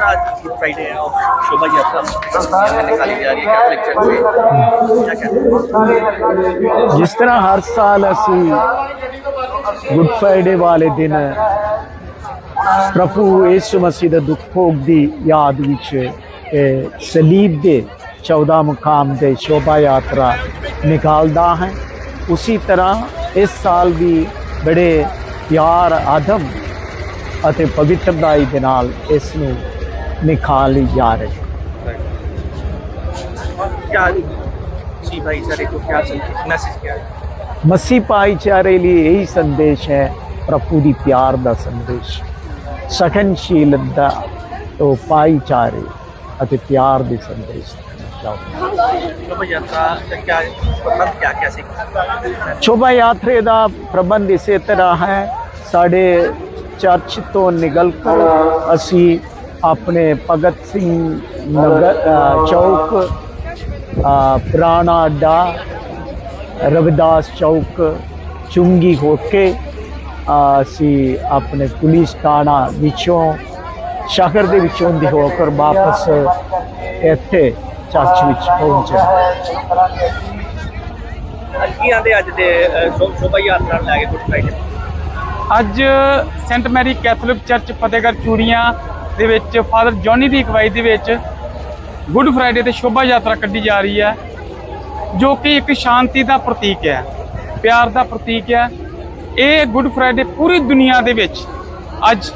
आज फ्राइडे है और शोभा यात्रा निकाली जा रही है कैथलिक चर्च में क्या कहते हैं ਜਿਸ ਤਰ੍ਹਾਂ ਹਰ ਸਾਲ ਅਸੀਂ ਗੁੱਡ ਫਰਾਈਡੇ ਵਾਲੇ ਦਿਨ ਪ੍ਰਭੂ ਯਿਸੂ ਮਸੀਹ ਦੇ ਦੁੱਖ ਭੋਗ ਦੀ ਯਾਦ ਵਿੱਚ ਇਹ ਸਲੀਬ ਦੇ 14 ਮੁਕਾਮ ਦੇ ਸ਼ੋਭਾ ਯਾਤਰਾ ਨਿਕਾਲਦਾ ਹੈ ਉਸੇ ਤਰ੍ਹਾਂ ਇਸ ਸਾਲ ਵੀ ਬੜੇ ਪਿਆਰ ਆਦਮ ਅਤੇ ਪਵਿੱਤਰਦਾਈ ਦੇ ਨਾਲ ਇਸ ਨੂੰ ਨਿਖਾਲੀ ਜਾ ਰਹੀ ਹੈ ਮਸੀਹ ਭਾਈਚਾਰੇ ਲਈ ਇਹੀ ਸੰਦੇਸ਼ ਹੈ ਪ੍ਰਭੂ ਦੀ ਪਿਆਰ ਦਾ ਸੰਦੇਸ਼। ਸਖਨਸ਼ੀਲਤਾ ਤੋਂ ਭਾਈਚਾਰੇ ਅਤੇ ਪਿਆਰ ਦੇ ਸੰਦੇਸ਼ ਸ਼ੋਭਾ ਯਾਤਰਾ ਦਾ ਪ੍ਰਬੰਧ ਇਸੇ ਤਰ੍ਹਾਂ ਹੈ ਸਾਡੇ ਚਰਚ ਤੋਂ ਨਿਕਲ ਕਰ ਅਸੀਂ ਆਪਣੇ ਭਗਤ ਸਿੰਘ ਨਗਰ ਚੌਕ ਪੁਰਾਣਾ ਅੱਡਾ, ਰਵਿਦਾਸ ਚੌਕ, ਚੁੰਗੀ ਹੋ ਕੇ ਅਸੀਂ ਆਪਣੇ ਪੁਲਿਸ ਥਾਣਾ ਵਿੱਚੋਂ, ਸ਼ਹਿਰ ਦੇ ਵਿੱਚੋਂ ਦੀ ਹੋ ਕੇ ਵਾਪਸ ਇੱਥੇ ਚਰਚ ਵਿੱਚ ਪਹੁੰਚੇ। ਕੀ ਆਂਦੇ ਅੱਜ ਦੇ ਸ਼ੋਭਾ ਯਾਤਰਾ ਲੈ ਕੇ ਗੁੱਡ ਫਰਾਈਡੇ ਅੱਜ Saint Mary Catholic Church Fatehgarh Churian ਦੇ ਵਿੱਚ ਫਾਦਰ ਜੌਨੀ ਦੀ ਅਗਵਾਈ ਦੇ ਵਿੱਚ ਗੁੱਡ ਫਰਾਈਡੇ ਤੇ ਸ਼ੋਭਾ ਯਾਤਰਾ ਕੱਢੀ ਜਾ ਰਹੀ ਹੈ, ਜੋ ਕਿ ਇੱਕ ਸ਼ਾਂਤੀ ਦਾ ਪ੍ਰਤੀਕ ਹੈ, ਪਿਆਰ ਦਾ ਪ੍ਰਤੀਕ ਹੈ। ਇਹ ਗੁੱਡ ਫਰਾਈਡੇ ਪੂਰੀ ਦੁਨੀਆ ਦੇ ਵਿੱਚ ਅੱਜ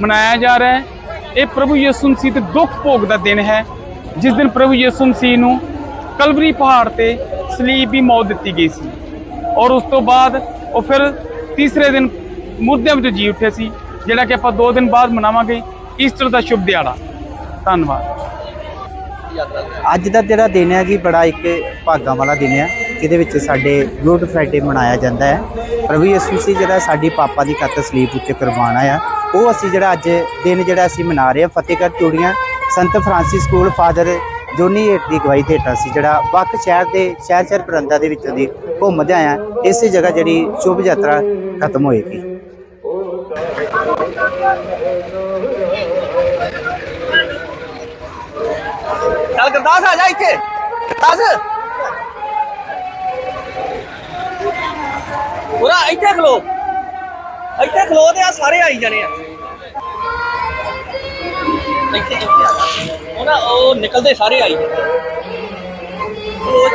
ਮਨਾਇਆ ਜਾ ਰਿਹਾ ਹੈ। ਇਹ ਪ੍ਰਭੂ ਯਿਸੂ ਮਸੀਹ ਦੇ ਦੁੱਖ ਭੋਗ ਦਾ ਦਿਨ ਹੈ। ਜਿਸ ਦਿਨ ਪ੍ਰਭੂ ਯਿਸੂ ਮਸੀਹ ਨੂੰ ਕਲਵਰੀ ਪਹਾੜ ਤੇ ਸਲੀਬ ਦੀ ਮੌਤ ਦਿੱਤੀ ਗਈ ਸੀ ਔਰ ਉਸ ਤੋਂ ਬਾਅਦ ਉਹ ਫਿਰ ਤੀਸਰੇ ਦਿਨ ਮੁੱਦਿਆਂ ਵਿੱਚ ਜੀ ਉੱਠੇ ਸੀ, ਜਿਹੜਾ ਕਿ ਆਪਾਂ 2 ਦਿਨ ਬਾਅਦ ਮਨਾਵਾਂਗੇ ਈਸਟਰ ਦਾ ਸ਼ੁਭ ਦਿਹਾੜਾ। ਧੰਨਵਾਦ। ਅੱਜ ਦਾ ਜਿਹੜਾ ਦਿਨ ਹੈ ਜੀ, ਬੜਾ ਇੱਕ ਭਾਗਾਂ ਵਾਲਾ ਦਿਨ ਹੈ, ਜਿਹਦੇ ਵਿੱਚ ਸਾਡੇ ਗੁੱਡ ਫਰਾਈਡੇ ਮਨਾਇਆ ਜਾਂਦਾ ਹੈ। ਪ੍ਰਭੂ ਯਿਸੂ ਮਸੀਹ ਜਿਹੜਾ ਸਾਡੀ ਪਾਪਾ ਦੀ ਕਤ ਸਲੀਬ ਉੱਤੇ ਕੁਰਬਾਨ ਆ ਉਹ ਅਸੀਂ ਜਿਹੜਾ ਅੱਜ ਦਿਨ ਜਿਹੜਾ ਅਸੀਂ ਮਨਾ ਰਹੇ ਹਾਂ, ਫਤਿਹਗੜ੍ਹ ਚੂੜੀਆਂ, ਸੰਤ ਫਰਾਂਸਿਸ ਸਕੂਲ ਫਾਦਰ ਜੋਨੀ ਏਟ ਦੀ ਅਗਵਾਈ ਹੇਠ ਸੀ ਜਿਹੜਾ ਵੱਖ ਸ਼ਹਿਰ ਦੇ ਸ਼ਹਿਰ ਸ਼ਹਿਰ ਪ੍ਰਬੰਧਾਂ ਦੇ ਵਿੱਚੋਂ ਦੀ ਘੁੰਮਦੇ ਆਇਆ, ਇਸੇ ਜਗ੍ਹਾ ਜਿਹੜੀ ਸ਼ੁਭ ਯਾਤਰਾ ਖਤਮ ਹੋਏਗੀ। ਚੱਲ ਗੁਰਦਾਸ ਆ ਜਾ ਇੱਥੇ। ਗੁਰਦਾਸ ਪੂਰਾ ਇੱਥੇ ਖਲੋ। ਇੱਥੇ ਖਲੋ ਤੇ ਆ ਸਾਰੇ ਆਈ ਜਾਣੇ ਆ। ਇੱਥੇ ਇੱਥੇ ਆ ਉਹ ਨਿਕਲਦੇ ਸਾਰੇ ਆਈ ਜਾਣੇ ਕਲੋਜ਼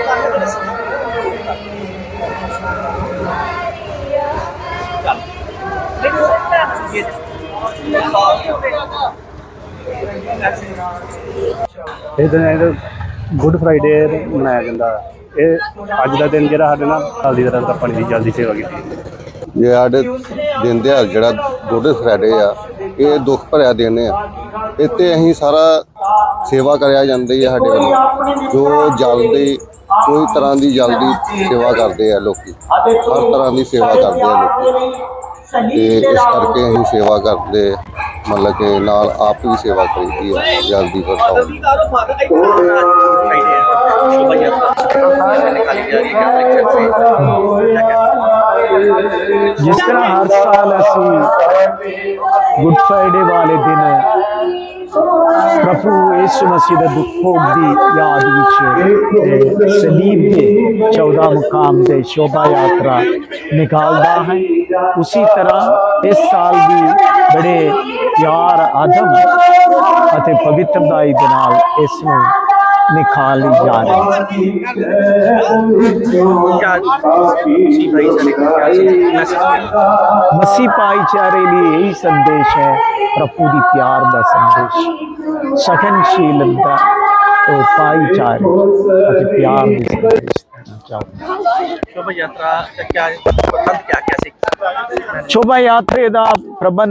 ਚੱਲ। ਨਹੀਂ ਉਹ ਇਹ ਇਹ ਦਿਨ ਗੁੱਡ ਫਰਾਈਡੇ ਮਨਾਇਆ ਜਾਂਦਾ। ਇਹ ਅੱਜ ਦਾ ਦਿਨ ਜਿਹੜਾ ਸਾਡੇ ਨਾਲ ਹਲਦੀ ਦਾ ਰੰਗ ਪਾਣੀ ਦੀ ਜਲਦੀ ਸੇਵਾ ਕੀਤੀ। ਇਹ ਸਾਡੇ ਦਿਨ ਦਿਹਾੜ ਜਿਹੜਾ ਗੁੱਡ ਫਰਾਈਡੇ ਆ, ਇਹ ਦੁੱਖ ਭਰਿਆ ਦਿਨ ਆ। ਇੱਥੇ ਅਸੀਂ ਸਾਰਾ ਸੇਵਾ ਕਰਿਆ ਜਾਂਦੀ ਹੈ ਸਾਡੇ ਵੱਲੋਂ। ਜੋ ਜਲਦੀ, ਕੋਈ ਤਰ੍ਹਾਂ ਦੀ ਜਲ ਦੀ ਸੇਵਾ ਕਰਦੇ ਆ ਲੋਕੀ। ਹਰ ਤਰ੍ਹਾਂ ਦੀ ਸੇਵਾ ਕਰਦੇ ਆ ਲੋਕੀ। ਤੇ ਇਸ ਕਰਕੇ ਅਸੀਂ ਸੇਵਾ ਕਰਦੇ ਮਤਲਬ ਕਿ ਨਾਲ ਆਪ ਵੀ ਸੇਵਾ ਕਰੀਦੀ ਆ ਜਲਦੀ ਵਰਤਾਓ ਜਿਸ ਤਰ੍ਹਾਂ ਹਰ ਸਾਲ ਅਸੀਂ ਗੁੱਡ ਫਰਾਈਡੇ ਵਾਲੇ ਦਿਨ ਪ੍ਰਭੂ ਯਿਸੂ ਮਸੀਹ ਦੇ ਦੁੱਖ ਭੋਗ ਦੀ ਯਾਦ ਵਿੱਚ ਸਲੀਬ ਦੇ 14 ਮੁਕਾਮ ਤੇ ਸ਼ੋਭਾ ਯਾਤਰਾ ਨਿਕਾਲਦਾ ਹੈ ਉਸੇ ਤਰ੍ਹਾਂ ਇਸ ਸਾਲ ਵੀ ਬੜੇ ਪਿਆਰ, ਆਦਮ ਅਤੇ ਪਵਿੱਤਰਦਾਈ ਦੇ ਨਾਲ ਇਸ ਨੂੰ ਨਿਖਾਲੀ ਜਾ ਰਹੀ ਮਸੀਹ ਭਾਈਚਾਰੇ ਲਈ ਇਹੀ ਸੰਦੇਸ਼ ਹੈ, ਪ੍ਰਭੂ ਦੀ ਪਿਆਰ ਦਾ ਸੰਦੇਸ਼। ਸਖਨਸ਼ੀਲਤਾ ਉਹ ਭਾਈਚਾਰੇ ਅਤੇ ਪਿਆਰ ਦੀ ਸੰਦੇਸ਼ ਚਾਹੁੰਦਾ। ਸ਼ੋਭਾ ਯਾਤਰਾ ਦਾ ਕੀ ਪ੍ਰਬੰਧ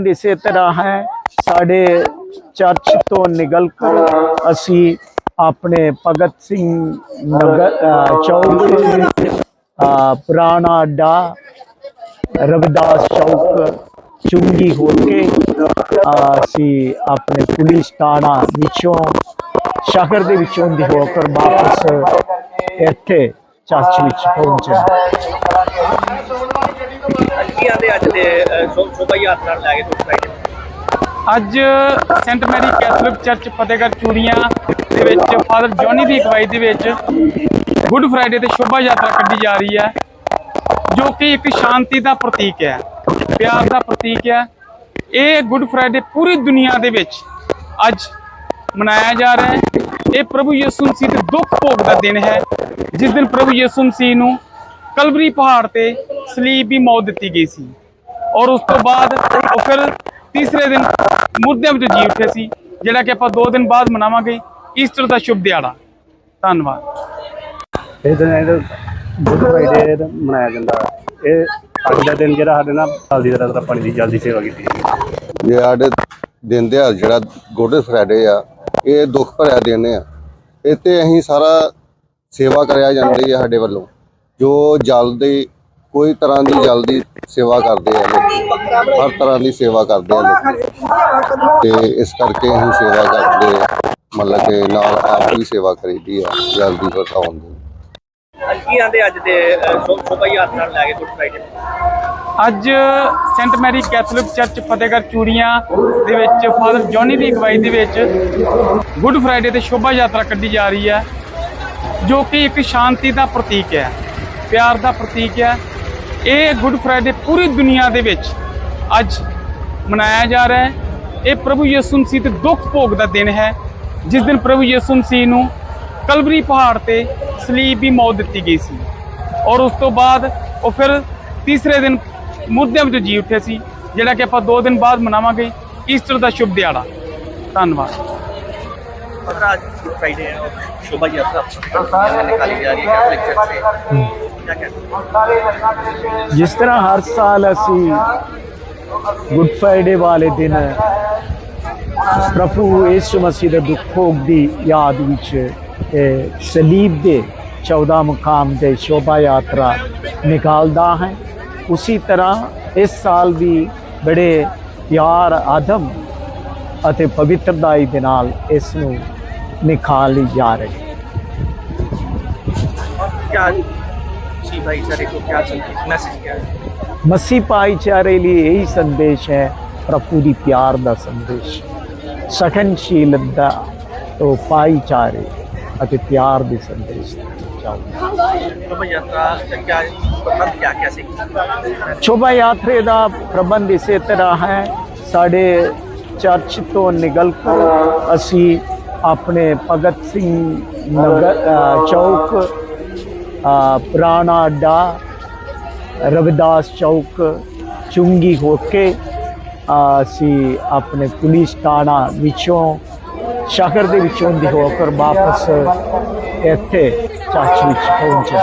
ਇਸੇ ਤਰ੍ਹਾਂ ਹੈ। ਸਾਡੇ ਚਰਚ ਤੋਂ ਨਿਕਲ ਕਰ ਅਸੀਂ ਆਪਣੇ ਭਗਤ ਸਿੰਘ ਨਗਰ ਅ, ਚੌਕ ਅ, ਪੁਰਾਣਾ ਅੱਡਾ ਰਵਿਦਾਸ ਚੌਕ ਚੁੰਗੀ ਹੋ ਕੇ ਅ, ਅਸੀਂ ਆਪਣੇ ਪੁਲਿਸ ਥਾਣਾ ਵਿੱਚੋਂ ਸ਼ਹਿਰ ਦੇ ਵਿੱਚੋਂ ਦੀ ਹੋ ਕੇ ਵਾਪਸ ਇੱਥੇ ਚਰਚ ਵਿੱਚ ਪਹੁੰਚੇ। ਕੀ ਆਂਦੇ ਅੱਜ ਦੇ ਅ, ਸ਼ੋ- ਸ਼ੋਭਾ ਯਾਤਰਾ ਨੂੰ ਲੈ ਕੇ ਗੁੱਡ ਫਰਾਈਡੇ ਅੱਜ Saint Mary Catholic Church Fatehgarh Churian ਦੇ ਵਿੱਚ ਫਾਦਰ ਜੌਨੀ ਦੀ ਅਗਵਾਈ ਦੇ ਵਿੱਚ ਗੁੱਡ ਫਰਾਈਡੇ ਤੇ ਸ਼ੋਭਾ ਯਾਤਰਾ ਕੱਢੀ ਜਾ ਰਹੀ ਹੈ ਜੋ ਕਿ ਇੱਕ ਸ਼ਾਂਤੀ ਦਾ ਪ੍ਰਤੀਕ ਹੈ ਪਿਆਰ ਦਾ ਪ੍ਰਤੀਕ ਹੈ। ਇਹ ਗੁੱਡ ਫਰਾਈਡੇ ਪੂਰੀ ਦੁਨੀਆ ਦੇ ਵਿੱਚ ਅੱਜ ਮਨਾਇਆ ਜਾ ਰਿਹਾ ਹੈ। ਇਹ ਪ੍ਰਭੂ ਯਿਸੂ ਮਸੀਹ ਦੇ ਦੁੱਖ ਭੋਗ ਦਾ ਦਿਨ ਹੈ। ਜਿਸ ਦਿਨ ਪ੍ਰਭੂ ਯਿਸੂ ਮਸੀਹ ਨੂੰ ਕਲਵਰੀ ਪਹਾੜ ਤੇ ਸਲੀਬ ਦੀ ਮੌਤ ਦਿੱਤੀ ਗਈ ਸੀ। ਔਰ ਉਸ ਤੋਂ ਬਾਅਦ ਉਹ ਫਿਰ ਤੀਸਰੇ ਦਿਨ ਮੁਰਦਿਆਂ ਵਿੱਚ ਜੀ ਉੱਠੇ ਸੀ ਜਿਹੜਾ ਕਿ ਆਪਾਂ 2 ਦਿਨ ਬਾਅਦ ਮਨਾਵਾਂਗੇ ਈਸਟਰ ਦਾ ਸ਼ੁਭ ਦਿਹਾੜਾ। ਧੰਨਵਾਦ। ਇਹ ਦਿਨ ਇਹ ਗੁੱਡ ਫਰਾਈਡੇ ਦਾ ਮਨਾਇਆ ਜਾਂਦਾ। ਇਹ ਅੱਜ ਦਾ ਦਿਨ ਜਿਹੜਾ ਸਾਡੇ ਨਾਲ ਸਾਲ ਦੀ ਤਰ੍ਹਾਂ ਪਾਣੀ ਦੀ ਜਲਦੀ ਸੇਵਾ ਕੀਤੀ। ਇਹ ਸਾਡੇ ਦਿਨ ਦਿਹਾੜ ਜਿਹੜਾ ਗੁੱਡ ਫਰਾਈਡੇ ਆ ਇਹ ਦੁੱਖ ਭਰਿਆ ਦਿਨ ਆ। ਇੱਥੇ ਅਸੀਂ ਸਾਰਾ ਸੇਵਾ ਕਰਿਆ ਜਾਂਦੀ ਹੈ ਸਾਡੇ ਵੱਲੋਂ। ਜੋ ਜਲ ਦੀ ਕੋਈ ਤਰ੍ਹਾਂ ਦੀ ਜਲ ਦੀ ਸੇਵਾ ਕਰਦੇ ਆ ਲੋਕ। ਹਰ ਤਰ੍ਹਾਂ ਦੀ ਸੇਵਾ ਕਰਦੇ ਆ ਲੋਕ। ਤੇ ਇਸ ਕਰਕੇ ਅਸੀਂ ਸੇਵਾ ਕਰਦੇ ਆ। ਮਤਲਬ ਕਿ ਨਾਲ ਆਪ ਵੀ ਸੇਵਾ ਕਰੀਦੀ ਆ ਜਲ ਦੀ ਵਰਤਾਉਣ ਦੀ। ਕੀ ਆਂਦੇ ਅੱਜ ਦੇ ਸ਼ੋਭਾ ਯਾਤਰਾ ਲੈ ਕੇ ਗੁੱਡ ਫਰਾਈਡੇ ਅੱਜ Saint Mary Catholic Church Fatehgarh Churian ਦੇ ਵਿੱਚ ਫਾਦਰ ਜੌਨੀ ਦੀ ਅਗਵਾਈ ਦੇ ਵਿੱਚ ਗੁੱਡ ਫਰਾਈਡੇ ਤੇ ਸ਼ੋਭਾ ਯਾਤਰਾ ਕੱਢੀ ਜਾ ਰਹੀ ਹੈ, ਜੋ ਕਿ ਇੱਕ ਸ਼ਾਂਤੀ ਦਾ ਪ੍ਰਤੀਕ ਹੈ, ਪਿਆਰ ਦਾ ਪ੍ਰਤੀਕ ਹੈ। ਇਹ ਗੁੱਡ ਫਰਾਈਡੇ ਪੂਰੀ ਦੁਨੀਆ ਦੇ ਵਿੱਚ ਅੱਜ ਮਨਾਇਆ ਜਾ ਰਿਹਾ ਹੈ। ਇਹ ਪ੍ਰਭੂ ਯਿਸੂ ਮਸੀਹ ਦੇ ਦੁੱਖ ਭੋਗ ਦਾ ਦਿਨ ਹੈ। ਜਿਸ ਦਿਨ ਪ੍ਰਭੂ ਯਿਸੂ ਮਸੀਹ ਨੂੰ ਕਲਵਰੀ ਪਹਾੜ ਤੇ ਸਲੀਬ ਦੀ ਮੌਤ ਦਿੱਤੀ ਗਈ ਸੀ ਔਰ ਉਸ ਤੋਂ ਬਾਅਦ ਉਹ ਫਿਰ ਤੀਸਰੇ ਦਿਨ ਮੁਰਦਿਆਂ ਵਿੱਚ ਜੀ ਉੱਠੇ ਸੀ ਜਿਹੜਾ ਕਿ ਆਪਾਂ 2 ਦਿਨ ਬਾਅਦ ਮਨਾਵਾਂਗੇ ਈਸਟਰ ਦਾ ਸ਼ੁਭ ਦਿਹਾੜਾ ਧੰਨਵਾਦ पंद्रह आज गुड फ्राइडे है और शोभा यात्रा यहाँ से निकाली जा रही है कैथोलिक चर्च से क्या कहते हैं ਜਿਸ ਤਰ੍ਹਾਂ ਹਰ ਸਾਲ ਅਸੀਂ ਗੁੱਡ ਫਰਾਈਡੇ ਵਾਲੇ ਦਿਨ ਪ੍ਰਭੂ ਯਿਸੂ ਮਸੀਹ ਦੇ ਦੁੱਖ ਭੋਗ ਦੀ ਯਾਦ ਵਿੱਚ ਇਹ ਸਲੀਬ ਦੇ 14 ਮੁਕਾਮ ਦੇ ਸ਼ੋਭਾ ਯਾਤਰਾ ਨਿਕਾਲਦਾ ਹੈ ਉਸੇ ਤਰ੍ਹਾਂ ਇਸ ਸਾਲ ਵੀ ਬੜੇ ਪਿਆਰ ਆਦਮ ਅਤੇ ਪਵਿੱਤਰਦਾਈ ਦੇ ਨਾਲ ਇਸ ਨੂੰ ਨਿਕਾਲੀ ਜਾ ਰਹੀ ਹੈ और क्या सी भाईचारे को क्या मैसेज क्या है ਮਸੀਹ ਭਾਈਚਾਰੇ ਲਈ ਇਹੀ ਸੰਦੇਸ਼ ਹੈ ਪ੍ਰਭੂ ਦੀ ਪਿਆਰ ਦਾ ਸੰਦੇਸ਼ ਸਖਨਸ਼ੀਲਤਾ ਤੋਂ ਭਾਈਚਾਰੇ ਅਤੇ ਪਿਆਰ ਦੇ ਸੰਦੇਸ਼ ਚਾਹੁੰਦਾ शोभा यात्रा का क्या प्रबंध क्या कैसे ਸ਼ੋਭਾ ਯਾਤਰੇ ਦਾ ਪ੍ਰਬੰਧ ਇਸੇ ਤਰ੍ਹਾਂ ਹੈ ਸਾਡੇ ਚਰਚ ਤੋਂ ਨਿਕਲ ਕਰ ਅਸੀਂ ਆਪਣੇ ਭਗਤ ਸਿੰਘ ਨਗਰ ਅ, ਚੌਕ ਅ, ਪੁਰਾਣਾ ਅੱਡਾ ਰਵਿਦਾਸ ਚੌਕ ਚੁੰਗੀ ਹੋ ਕੇ ਅ, ਅਸੀਂ ਆਪਣੇ ਪੁਲਿਸ ਥਾਣਾ ਵਿੱਚੋਂ ਸ਼ਹਿਰ ਦੇ ਵਿੱਚੋਂ ਦੀ ਹੋ ਕਰ ਵਾਪਸ ਇੱਥੇ ਚਰਚ ਵਿੱਚ ਪਹੁੰਚੇ